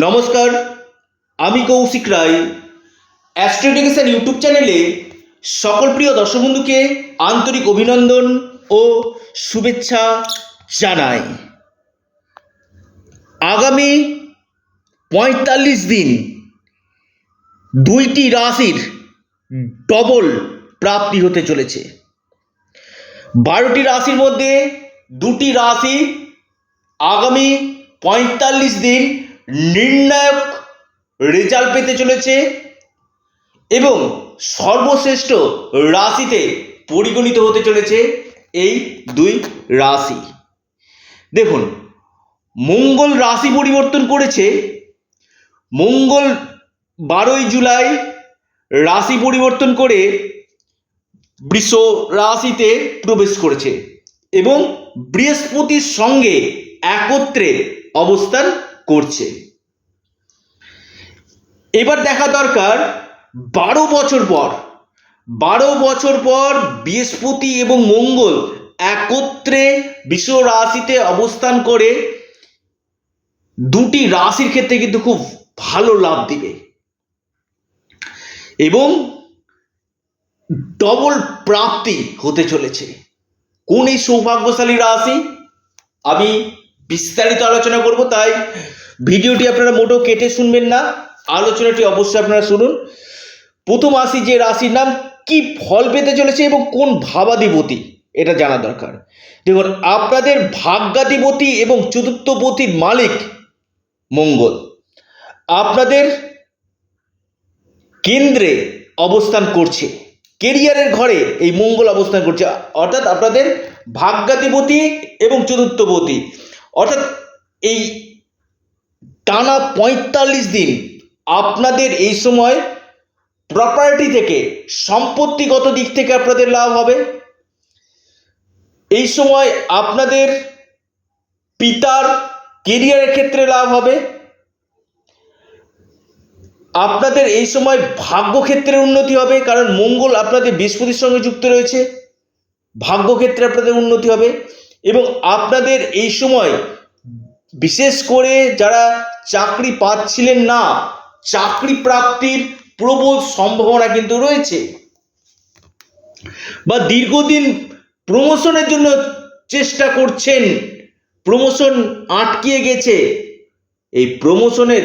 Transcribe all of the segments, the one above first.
নমস্কার আমি কৌশিক রায়। অ্যাস্ট্রোডিকেশন ইউটিউব চ্যানেলে সকল প্রিয় দর্শক বন্ধুকে আন্তরিক অভিনন্দন ও শুভেচ্ছা জানাই। আগামী পঁয়তাল্লিশ দিন দুইটি রাশির ডবল প্রাপ্তি হতে চলেছে। বারোটি রাশির মধ্যে দুটি রাশি আগামী পঁয়তাল্লিশ দিন নির্ণায়ক রেজাল্ট পেতে চলেছে এবং সর্বশ্রেষ্ঠ রাশিতে পরিগণিত হতে চলেছে এই দুই রাশি। দেখুন, মঙ্গল রাশি পরিবর্তন করেছে। মঙ্গল বারোই জুলাই রাশি পরিবর্তন করে বৃষ রাশিতে প্রবেশ করেছে এবং বৃহস্পতির সঙ্গে একত্রে অবস্থান করছে। এবার দেখা দরকার বারো বছর পর, বারো বছর পর বৃহস্পতি এবং মঙ্গল একত্রে বিশ্ব রাশিতে অবস্থান করে, দুটি রাশির ক্ষেত্রে কিন্তু খুব ভালো লাভ দিবে। এবং ডবল প্রাপ্তি হতে চলেছে। কোন এই সৌভাগ্যশালী রাশি? আমি বিস্তারিত আলোচনা করব, তাই ভিডিওটি আপনারা মোটেও কেটে শুনবেন না, আলোচনাটি অবশ্যই আপনারা শুনুন। প্রথম আসি যে রাশির নাম, কি ফল পেতে চলেছে এবং কোন ভাবাধিপতি? এটা জানা দরকার। দেখুন, আপনাদের ভাগ্যাধিপতি এবং চতুর্থপতির মালিক মঙ্গল। আপনাদের কেন্দ্রে অবস্থান করছে, কেরিয়ারের ঘরে এই মঙ্গল অবস্থান করছে। অর্থাৎ আপনাদের ভাগ্যাধিপতি এবং চতুর্থপতি। অর্থাৎ এই টানা পঁয়তাল্লিশ দিন আপনাদের এই সময় প্রপার্টি থেকে, সম্পত্তিগত দিক থেকে আপনাদের লাভ হবে। এই সময় আপনাদের পিতার কেরিয়ারের ক্ষেত্রে লাভ হবে। আপনাদের এই সময় ভাগ্যক্ষেত্রে উন্নতি হবে, কারণ মঙ্গল আপনাদের বৃহস্পতির সঙ্গে যুক্ত রয়েছে। ভাগ্যক্ষেত্রে আপনাদের উন্নতি হবে। এবং আপনাদের এই সময় বিশেষ করে যারা চাকরি পাচ্ছিলেন না, চাকরি প্রাপ্তির প্রবল সম্ভাবনা কিন্তু রয়েছে। বা দীর্ঘদিন প্রমোশনের জন্য চেষ্টা করছেন, প্রমোশন আটকিয়ে গেছে, এই প্রমোশনের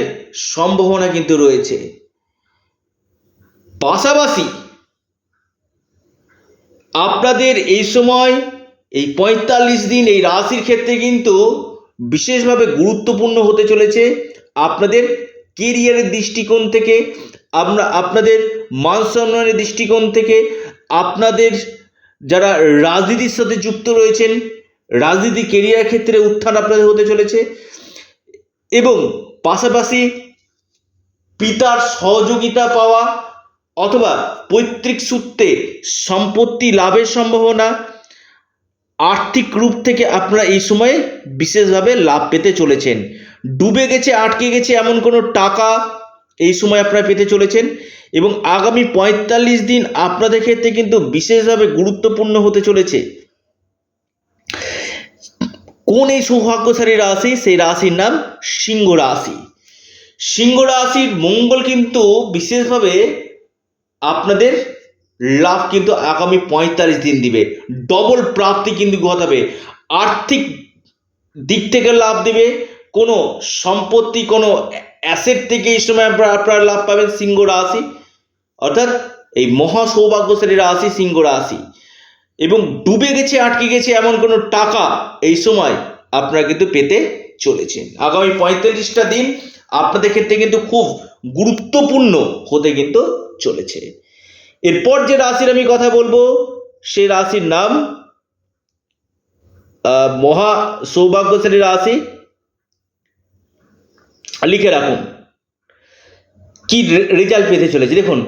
সম্ভাবনা কিন্তু রয়েছে। পাশাপাশি আপনাদের এই সময় এই পঁয়তাল্লিশ দিন এই রাশির ক্ষেত্রে কিন্তু বিশেষভাবে গুরুত্বপূর্ণ হতে চলেছে আপনাদের কেরিয়ারের দৃষ্টিকোণ থেকে আমরা আপনাদের মান সম্মানের দৃষ্টিকোণ থেকে, আপনাদের যারা রাজনীতির সাথে যুক্ত রয়েছেন, রাজনীতি কেরিয়ার ক্ষেত্রে উত্থান আপনাদের হতে চলেছে এবং পাশাপাশি পিতার সহযোগিতা পাওয়া অথবা পৈতৃক সূত্রে সম্পত্তি লাভের সম্ভাবনা আর্থিক রূপ থেকে আপনারা এই সময়ে বিশেষভাবে লাভ পেতে চলেছেন। ডুবে গেছে, আটকে গেছে এমন কোনো টাকা এই সময় আপনারা পেতে চলেছেন এবং আগামী পঁয়তাল্লিশ দিন আপনাদের ক্ষেত্রে কিন্তু বিশেষভাবে গুরুত্বপূর্ণ হতে চলেছে। কোন এই সৌভাগ্যশালী রাশি? সেই রাশির নাম সিংহ রাশি। সিংহ রাশির মঙ্গল কিন্তু বিশেষভাবে আপনাদের লাভ কিন্তু আগামী পঁয়তাল্লিশ দিন দিবে। ডবল প্রাপ্তি কিন্তু ঘটাবে আর্থিক দিক থেকে লাভ দিবে। কোনো সম্পত্তি, কোনো অ্যাসেট থেকে এই সময় আপনারা আপনারা লাভ পাবেন সিংহ রাশি। অর্থাৎ এই মহা সৌভাগ্যশালী রাশি, সিংহ রাশি। এবং ডুবে গেছে, আটকে গেছে এমন কোনো টাকা এই সময় আপনারা কিন্তু পেতে চলেছেন। আগামী পঁয়তাল্লিশটা দিন আপনাদের ক্ষেত্রে কিন্তু খুব গুরুত্বপূর্ণ হতে কিন্তু চলেছে। এরপর যে রাশির আমি কথা বলব, সে রাশির নাম মহা সৌভাগ্যশালী রাশি। লিখে রাখুন। কি রেজাল্ট পেতে চলেছে। দেখুন,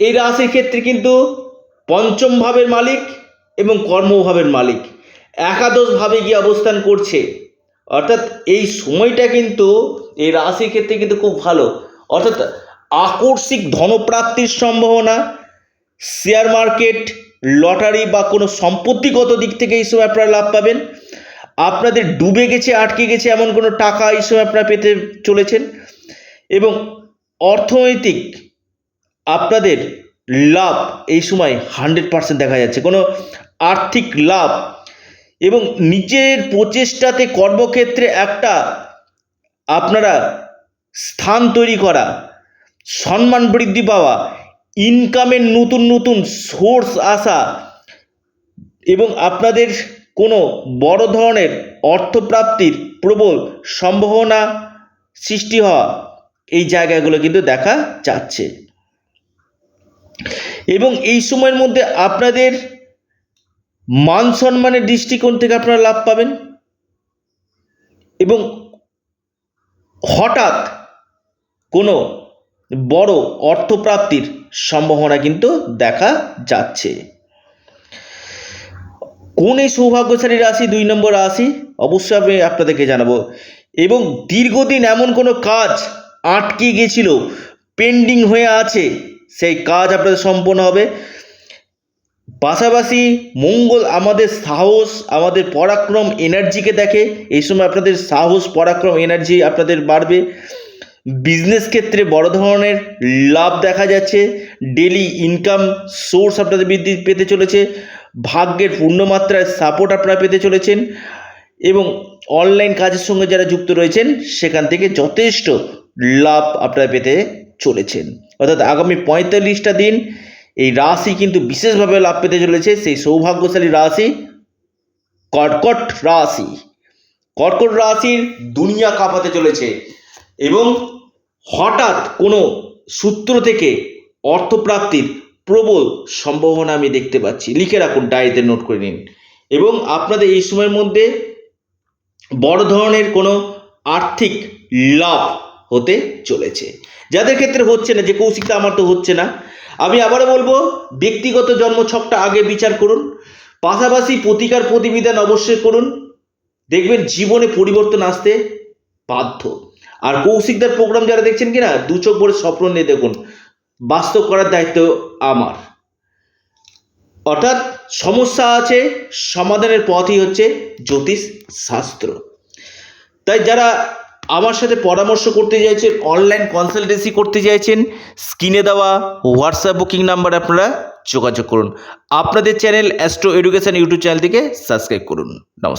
এই রাশির ক্ষেত্রে কিন্তু পঞ্চম ভাবের মালিক এবং কর্মভাবের মালিক একাদশ ভাবে গিয়ে অবস্থান করছে। অর্থাৎ এই সময়টা কিন্তু, এই রাশির ক্ষেত্রে কিন্তু খুব ভালো। অর্থাৎ আকস্মিক ধনপ্রাপ্তির সম্ভাবনা শেয়ার মার্কেট, লটারি বা কোনো সম্পত্তিগত দিক থেকে এই সময় আপনারা লাভ পাবেন। আপনাদের ডুবে গেছে, আটকে গেছে এমন কোনো টাকা এই সময় আপনারা পেতে চলেছেন। এবং অর্থনৈতিক আপনাদের লাভ এই সময় হান্ড্রেড পার্সেন্ট দেখা যাচ্ছে। কোনো আর্থিক লাভ এবং নিজের প্রচেষ্টাতে কর্মক্ষেত্রে একটা আপনারা স্থান তৈরি করা, সম্মান বৃদ্ধি পাওয়া ইনকামের নতুন নতুন সোর্স আসা এবং আপনাদের কোনো বড় ধরনের অর্থপ্রাপ্তির প্রবল সম্ভাবনা সৃষ্টি হওয়া এই জায়গাগুলো কিন্তু দেখা যাচ্ছে। এবং এই সময়ের মধ্যে আপনাদের মান সম্মানের দৃষ্টিকোণ থেকে আপনারা লাভ পাবেন। এবং হঠাৎ কোনো বড় অর্থপ্রাপ্তির সম্ভাবনা কিন্তু দেখা যাচ্ছে। কোন এই সৌভাগ্যশালী রাশি? দুই নম্বর রাশি। অবশ্যই আমি আপনাদেরকে জানাব। এবং দীর্ঘদিন এমন কোনো কাজ আটকে গেছিল পেন্ডিং হয়ে আছে, সেই কাজ আপনাদের সম্পন্ন হবে। পাশাপাশি মঙ্গল আমাদের সাহস, আমাদের পরাক্রম এনার্জিকে দেখে। এই সময় আপনাদের সাহস, পরাক্রম এনার্জি আপনাদের বাড়বে। বিজনেস ক্ষেত্রে বড় ধরনের লাভ দেখা যাচ্ছে ডেলি ইনকাম সোর্স আপনাদের বৃদ্ধি পেতে চলেছে, ভাগ্যের পূর্ণমাত্রায় সাপোর্ট আপনারা পেতে চলেছেন এবং অনলাইন কাজের সঙ্গে যারা যুক্ত রয়েছেন, সেখান থেকে যথেষ্ট লাভ আপনারা পেতে চলেছেন। অর্থাৎ আগামী পঁয়তাল্লিশটা দিন এই রাশি কিন্তু বিশেষভাবে লাভ পেতে চলেছে, সেই সৌভাগ্যশালী রাশি কর্কট রাশি। কর্কট রাশির দুনিয়া কাঁপাতে চলেছে। এবং হঠাৎ কোনো সূত্র থেকে অর্থপ্রাপ্তির প্রবল সম্ভাবনা আমি দেখতে পাচ্ছি। লিখে রাখুন, ডায়েরিতে নোট করে নিন। এবং আপনাদের এই সময়ের মধ্যে বড় ধরনের কোনো আর্থিক লাভ হতে চলেছে। যাদের ক্ষেত্রে হচ্ছে না, যে কৌশিকটা আমার তো হচ্ছে না। আমি আবারও বলব, ব্যক্তিগত জন্মছকটা আগে বিচার করুন। পাশাপাশি প্রতিকার প্রতিবিধান অবশ্যই করুন। দেখবেন জীবনে পরিবর্তন আসতে বাধ্য। আর কৌশিকদার প্রোগ্রাম যারা দেখছেন কিনা, দু চোখ ভরে স্বপ্ন নিয়ে দেখুন। বাস্তব করার দায়িত্ব আমার। অর্থাৎ সমস্যা আছে, সমাধানের পথই হচ্ছে জ্যোতিষ শাস্ত্র তাই যারা আমার সাথে পরামর্শ করতে চাইছেন অনলাইন কনসালটেন্সি করতে চাইছেন স্ক্রিনে দেওয়া হোয়াটসঅ্যাপ বুকিং নাম্বার আপনারা যোগাযোগ করুন। আপনাদের channel Astro Education YouTube channel থেকে সাবস্ক্রাইব করুন। নমস্কার।